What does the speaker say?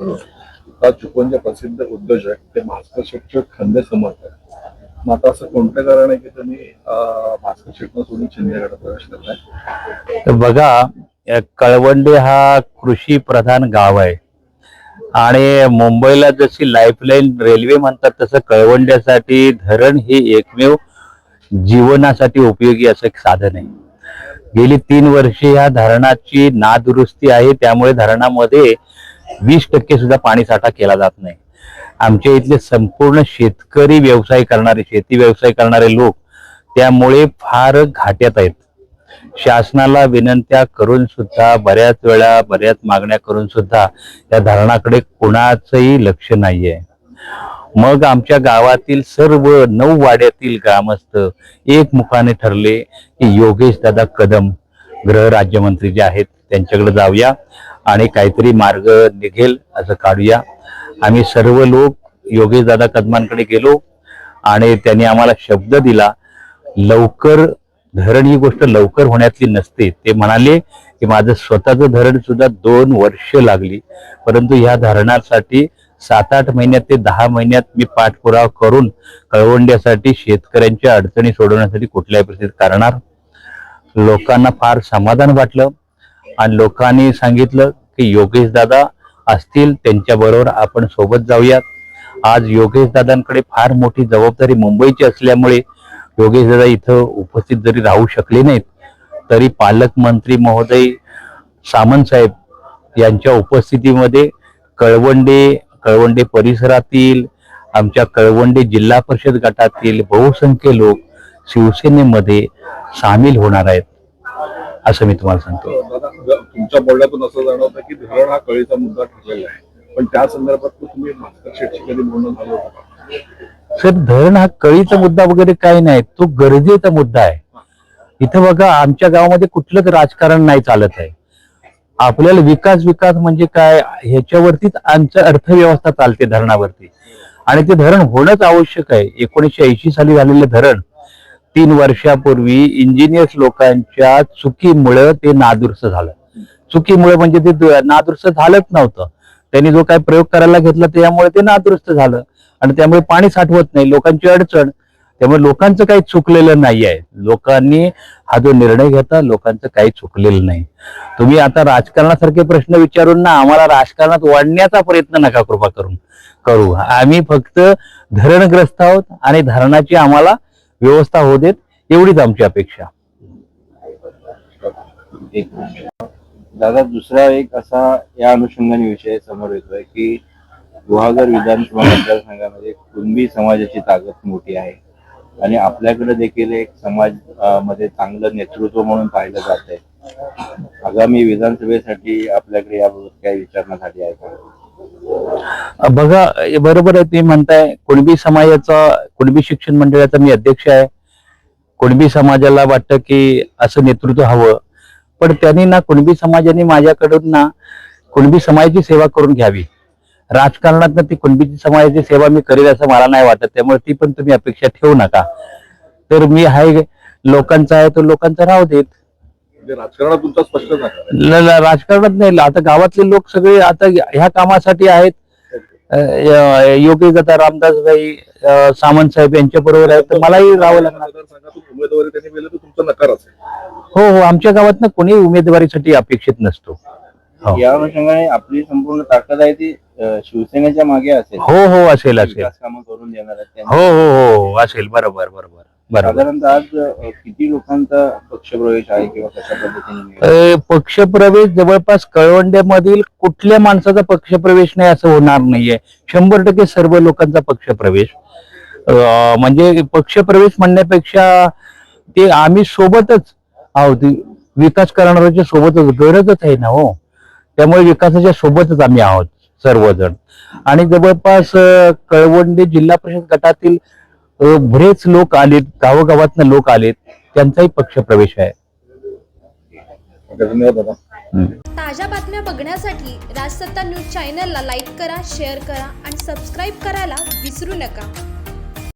स्वतः चुकवूनचे प्रसिद्ध उद्योजक ते भास्कर शिक्षक खंदे समर्थ आहेत. मग आता असं कोणतं कारण आहे की तुम्ही मास्टर भास्कर सोडून शिंदेकडे प्रवेश करताय तर बघा कळवंडे हा कृषी प्रधान गाव आहे. आणि मुंबईला जशी लाईफलाईन रेल्वे म्हणतात तसं कळवंड्यासाठी धरण हे एकमेव जीवनासाठी उपयोगी असं एक साधन आहे. गेली तीन वर्षे ह्या धरणाची नादुरुस्ती आहे. त्यामुळे धरणामध्ये वीस टक्के सुद्धा पाणी साठा केला जात नाही. आमच्या इथले संपूर्ण शेतकरी व्यवसाय करणारे शेती व्यवसाय करणारे लोक त्यामुळे फार घाट्यात आहेत. शासनाला विनंत्या करून सुद्धा बऱ्याच वेळा बऱ्याच मागण्या करून सुद्धा या धरणाकडे कुणाचंही लक्ष नाहीये. मग आमच्या गावातील सर्व नऊ वाड्यातील ग्रामस्थ एकमुखाने ठरले की योगेश दादा कदम गृह राज्यमंत्री जे आहेत त्यांच्याकडे जाऊया आणि काहीतरी मार्ग निघेल असं काढूया. आम्ही सर्व लोक योगेश दादा कदमांकडे गेलो आणि त्यांनी आम्हाला शब्द दिला. लवकर धरण ही गोष्ट लवकर होण्यातली नसते. ते म्हणाले की माझं स्वतःचं धरण सुद्धा दोन वर्ष लागली. परंतु ह्या धरणासाठी सात आठ महिन्यात ते दहा महिन्यात मी पाठपुरावा करून कळवंड्यासाठी शेतकऱ्यांच्या अडचणी सोडवण्यासाठी कुठल्याही परिस्थितीत करणार लोकांना फार समाधान वाटलं. आणि लोकांनी सांगितलं की योगेश दादा असतील त्यांच्या बरोबर आपण सोबत जाऊयात. आज योगेश दादांकडे फार मोठी जबाबदारी मुंबईची असल्यामुळे योगेश दादा इथं उपस्थित जरी राहू शकले नाहीत तरी पालकमंत्री महोदय सामंत साहेब यांच्या उपस्थितीमध्ये कळवंडे कळवंडे परिसरातील आमच्या कळवंडे जिल्हा परिषद गटातील बहुसंख्य लोक शिवसेनेमध्ये सामील होणार आहेत असं मी तुम्हाला सांगतो. ग- तुमच्या बोलण्यातून असं जाणवतं की धरण हा कळीचा मुद्दा ठरलेला आहे. पण त्या संदर्भात तुम्ही कधी बोलणं झालं होतं का? सर धरण हा कळीचा मुद्दा वगैरे काही नाही तो गरजेचा मुद्दा आहे. इथं बघा आमच्या गावामध्ये कुठलंच राजकारण नाही चालत आहे. आपल्याला विकास विकास म्हणजे काय ह्याच्यावरतीच आमचं अर्थव्यवस्था चालते धरणावरती. आणि ते धरण होणंच आवश्यक आहे. एकोणीसशे ऐंशी साली झालेलं धरण तीन वर्षापूर्वी इंजिनियर्स लोकांच्या चुकीमुळं ते नादुरुस्त झालं. चुकीमुळे म्हणजे ते नादुरुस्त झालंच नव्हतं. त्यांनी जो काय प्रयोग करायला घेतला त्यामुळे ते नादुरुस्त झालं. आणि त्यामुळे पाणी साठवत नाही लोकांची अडचण. त्यामुळे लोकांचं काही चुकलेलं नाही आहे. लोकांनी हा जो निर्णय घेता लोकांचं काही चुकलेलं नाही. तुम्ही आता राजकारणासारखे प्रश्न विचारून ना आम्हाला राजकारणात वाढण्याचा प्रयत्न नका कृपा करून करू. आम्ही फक्त धरणग्रस्त आहोत आणि धरणाची आम्हाला व्यवस्था होऊ देत एवढीच आमची अपेक्षा. एक दादा दुसरा एक असा या अनुषंगाने विषय समोर येतोय की गुहागर विधानसभा मतदारसंघामध्ये कुणबी समाजाची ताकद मोठी आहे? आणि आपल्याकडे देखील एक समाजमध्ये चांगलं नेतृत्व म्हणून पाहिलं जात आहे आगामी विधानसभेसाठी आपल्याकडे याबाबत काही विचारण्यासाठी आहे का? बघा बरोबर आहे तुम्ही म्हणताय कुणबी समाजाचा कुणबी शिक्षण मंडळाचा मी अध्यक्ष आहे. कुणबी समाजाला वाटतं की असं नेतृत्व हवं. पण त्यांनी ना कुणबी समाजाने माझ्याकडून ना कुणबी समाजाची सेवा करून घ्यावी. राजकारणात ना ती कुणबी समाजाची सेवा मी करेल असं मला नाही वाटत. त्यामुळे ती पण तुम्ही अपेक्षा ठेवू नका. तर मी आहे लोकांचा आहे तो लोकांचा राहू देत. म्हणजे राजकारणात तुमचा स्पष्ट राजकारणात नाही आता गावातले लोक सगळे आता ह्या कामासाठी आहेत. अ, य- योगेश दादा रामदासभाई अ, सामंत साहेब यांच्या बरोबर आहेत तर मलाही राहावं लागणार. मतदारसंघातून उमेदवारी त्यांनी दिली तर तुमचा नकार असेल. हो हो आमच्या गावात ना कोणी उमेदवारीसाठी अपेक्षित नसतो. हो. या अनुषंगाने आपली संपूर्ण ताकद आहे ती अं, शिवसेनेच्या मागे असेल. हो हो असेल असेल. विकास कामं करून देणार आहेत त्यांनी. हो हो हो असेल. बरोबर बरोबर. साधारणतः आज किती लोकांचा पक्षप्रवेश आहे किंवा कशा पद्धतीने? अ, पक्षप्रवेश जवळपास कळवंड्यामधील कुठल्या माणसाचा पक्षप्रवेश नाही असं होणार नाहीये. शंभर टक्के सर्व लोकांचा पक्षप्रवेश. अ, म्हणजे पक्षप्रवेश म्हणण्यापेक्षा ते आम्ही सोबतच आहोत. विकास करणाऱ्याच्या सोबतच गरजच आहे ना हो. त्यामुळे विकासाच्या सोबतच आम्ही आहोत सर्वजण. आणि जवळपास अ, कळवंडी जिल्हा परिषद गटातील बरेच लोक आलेत गावोगावातनं लोक आलेत त्यांचाही पक्षप्रवेश आहे. ओके, धन्यवाद दादा. ताज्या बातम्या बघण्यासाठी राजसत्ता न्यूज चॅनलला लाईक करा शेअर करा आणि सबस्क्राईब करायला विसरू नका.